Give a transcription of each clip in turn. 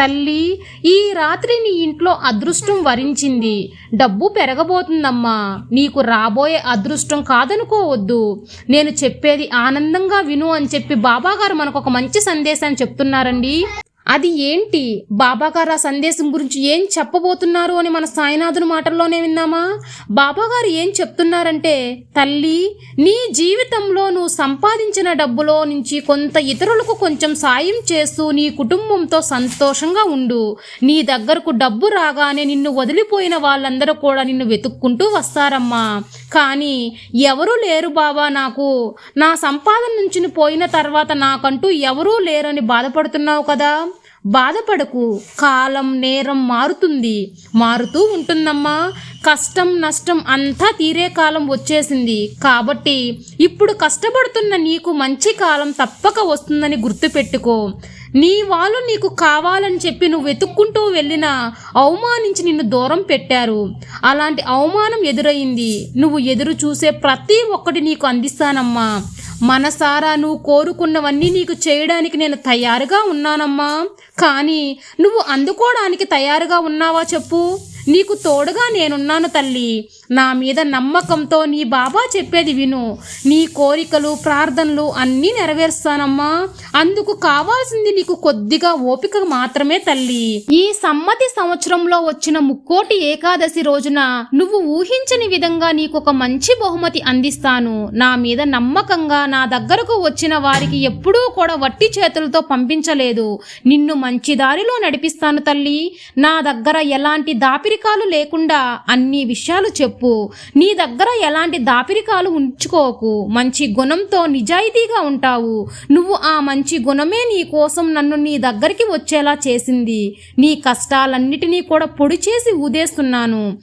తల్లి ఈ రాత్రి నీ ఇంట్లో అదృష్టం వరించింది. డబ్బు పెరగబోతుందమ్మా. నీకు రాబోయే అదృష్టం కాదనుకోవద్దు. నేను చెప్పేది ఆనందంగా విను అని చెప్పి బాబాగారు మనకు ఒక మంచి సందేశాన్ని చెప్తున్నారండి. అది ఏంటి? బాబాగారు ఆ సందేశం గురించి ఏం చెప్పబోతున్నారు అని మన సాయినాథుని మాటల్లోనే విన్నామా? బాబాగారు ఏం చెప్తున్నారంటే తల్లి నీ జీవితంలో నువ్వు సంపాదించిన డబ్బులో నుంచి కొంత ఇతరులకు కొంచెం సాయం చేస్తూ నీ కుటుంబంతో సంతోషంగా ఉండు. నీ దగ్గరకు డబ్బు రాగానే నిన్ను వదిలిపోయిన వాళ్ళందరూ కూడా నిన్ను వెతుక్కుంటూ వస్తారమ్మా. కానీ ఎవరూ లేరు బాబా నాకు. నా సంపాదన నుంచి పోయిన తర్వాత నాకంటూ ఎవరూ లేరని బాధపడుతున్నావు కదా? బాధపడకు కాలం నేరం మారుతుంది. మారుతూ ఉంటుందమ్మా. కష్టం నష్టం అంతా తీరే కాలం వచ్చేసింది. కాబట్టి ఇప్పుడు కష్టపడుతున్న నీకు మంచి కాలం తప్పక వస్తుందని గుర్తుపెట్టుకో. నీ వాళ్ళు నీకు కావాలని చెప్పి నువ్వు వెతుక్కుంటూ వెళ్ళినా అవమానించి నిన్ను దూరం పెట్టారు. అలాంటి అవమానం ఎదురయింది నువ్వు ఎదురు చూసే ప్రతి ఒక్కటి నీకు అందిస్తానమ్మా. మనసారా నువ్వు కోరుకున్నవన్నీ నీకు చేయడానికి నేను తయారుగా ఉన్నానమ్మా. కానీ నువ్వు అందుకోవడానికి తయారుగా ఉన్నావా చెప్పు. నీకు తోడుగా నేనున్నాను తల్లి. నా మీద నమ్మకంతో నీ బాబా చెప్పేది విను. నీ కోరికలు ప్రార్థనలు అన్నీ నెరవేరుస్తానమ్మా. అందుకు కావాల్సింది నీకు కొద్దిగా ఓపిక మాత్రమే తల్లి. ఈ సమ్మతి సంవత్సరంలో వచ్చిన ముక్కోటి ఏకాదశి రోజున నువ్వు ఊహించని విధంగా నీకు ఒక మంచి బహుమతి అందిస్తాను. నా మీద నమ్మకంగా నా దగ్గరకు వచ్చిన వారికి ఎప్పుడూ కూడా వట్టి చేతులతో పంపించలేదు. నిన్ను మంచి దారిలో నడిపిస్తాను తల్లి. నా దగ్గర ఎలాంటి దాపి దాపిరికాలు లేకుండా అన్ని విషయాలు చెప్పు. నీ దగ్గర ఎలాంటి దాపిరికాలు ఉంచుకోకు. మంచి గుణంతో నిజాయితీగా ఉంటావు. నువ్వు ఆ మంచి గుణమే నీ కోసం నన్ను నీ దగ్గరికి వచ్చేలా చేసింది. నీ కష్టాలన్నిటినీ కూడా పొడి చేసి ఊదేస్తున్నాను.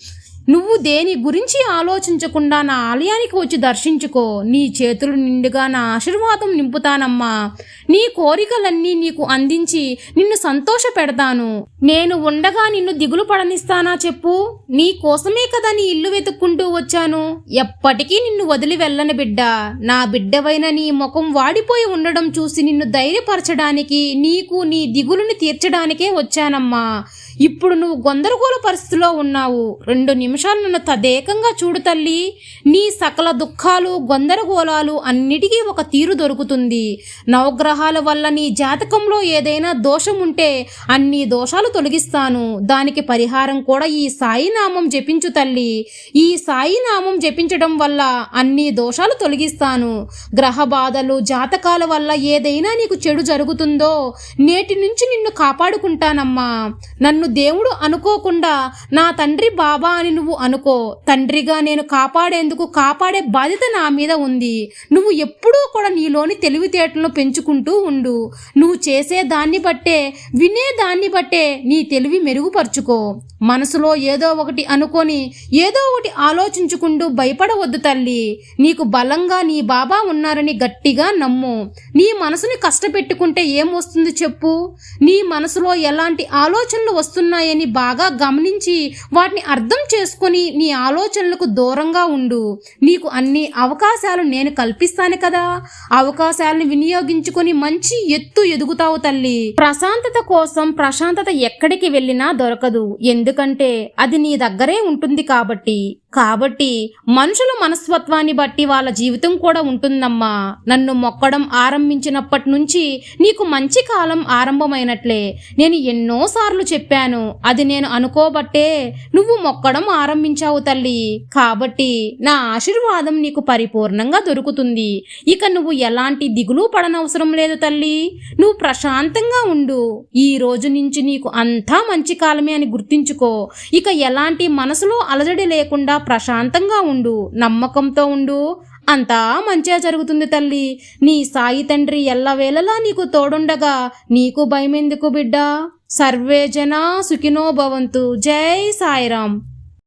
నువ్వు దేని గురించి ఆలోచించకుండా నా ఆలయానికి వచ్చి దర్శించుకో. నీ చేతులు నిండుగా నా ఆశీర్వాదం నింపుతానమ్మా. నీ కోరికలన్నీ నీకు అందించి నిన్ను సంతోష పెడతాను. నేను ఉండగా నిన్ను దిగులు పడనిస్తానా చెప్పు? నీ కోసమే కదా నీ ఇల్లు వెతుక్కుంటూ వచ్చాను. ఎప్పటికీ నిన్ను వదిలి వెళ్ళని బిడ్డ. నా బిడ్డవైన నీ ముఖం వాడిపోయి ఉండడం చూసి నిన్ను ధైర్యపరచడానికి నీకు నీ దిగులుని తీర్చడానికే వచ్చానమ్మా. ఇప్పుడు నువ్వు గందరగోళ పరిస్థితిలో ఉన్నావు. రెండు నిమిషాలు నన్ను తదేకంగా చూడు తల్లి. నీ సకల దుఃఖాలు గందరగోళాలు అన్నిటికీ ఒక తీరు దొరుకుతుంది. నవగ్రహాల వల్ల నీ జాతకంలో ఏదైనా దోషం ఉంటే అన్ని దోషాలు తొలగిస్తాను. దానికి పరిహారం కూడా ఈ సాయినామం జపించు తల్లి. ఈ సాయినామం జపించడం వల్ల అన్ని దోషాలు తొలగిస్తాను. గ్రహ బాధలు జాతకాల వల్ల ఏదైనా నీకు చెడు జరుగుతుందో నేటి నుంచి నిన్ను కాపాడుకుంటానమ్మా. నన్ను దేవుడు అనుకోకుండా నా తండ్రి బాబా అని నువ్వు అనుకో. తండ్రిగా నేను కాపాడేందుకు కాపాడే బాధ్యత నా మీద ఉంది. నువ్వు ఎప్పుడూ కూడా నీలోని తెలివితేటలను పెంచుకుంటూ ఉండు. నువ్వు చేసే దాన్ని బట్టే వినే దాన్ని బట్టే నీ తెలివి మెరుగుపరుచుకో. మనసులో ఏదో ఒకటి అనుకొని ఏదో ఒకటి ఆలోచించుకుంటూ భయపడవద్దు తల్లి. నీకు బలంగా నీ బాబా ఉన్నారని గట్టిగా నమ్ము. నీ మనసుని కష్టపెట్టుకుంటే ఏం వస్తుంది చెప్పు? నీ మనసులో ఎలాంటి ఆలోచనలు వస్తు వస్తున్నాయని బాగా గమనించి వాటిని అర్థం చేసుకొని నీ ఆలోచనలకు దూరంగా ఉండు. నీకు అన్ని అవకాశాలు నేను కల్పిస్తాను కదా. అవకాశాలను వినియోగించుకొని మంచి ఎత్తు ఎదుగుతావు తల్లి. ప్రశాంతత కోసం ప్రశాంతత ఎక్కడికి వెళ్ళినా దొరకదు. ఎందుకంటే అది నీ దగ్గరే ఉంటుంది కాబట్టి. కాబట్టి మనుషుల మనస్తత్వాన్ని బట్టి వాళ్ళ జీవితం కూడా ఉంటుందమ్మా. నన్ను మొక్కడం ఆరంభించినప్పటి నుంచి నీకు మంచి కాలం ఆరంభమైనట్లే. నేను ఎన్నోసార్లు చెప్పాను అది నేను అనుకోబట్టే నువ్వు మొక్కడం ఆరంభించావు తల్లి. కాబట్టి నా ఆశీర్వాదం నీకు పరిపూర్ణంగా దొరుకుతుంది. ఇక నువ్వు ఎలాంటి దిగులు పడనవసరం లేదు తల్లి. నువ్వు ప్రశాంతంగా ఉండు. ఈ రోజు నుంచి నీకు అంతా మంచి కాలమే అని గుర్తించుకో. ఇక ఎలాంటి మనసులో అలజడి లేకుండా ప్రశాంతంగా ఉండు నమ్మకంతో ఉండు. అంతా మంచిగా జరుగుతుంది తల్లి. నీ సాయి తండ్రి ఎల్లవేళలా నీకు తోడుండగా నీకు భయమెందుకు బిడ్డ? సర్వే జనా సుఖినో భవంతు. జై సాయిరాం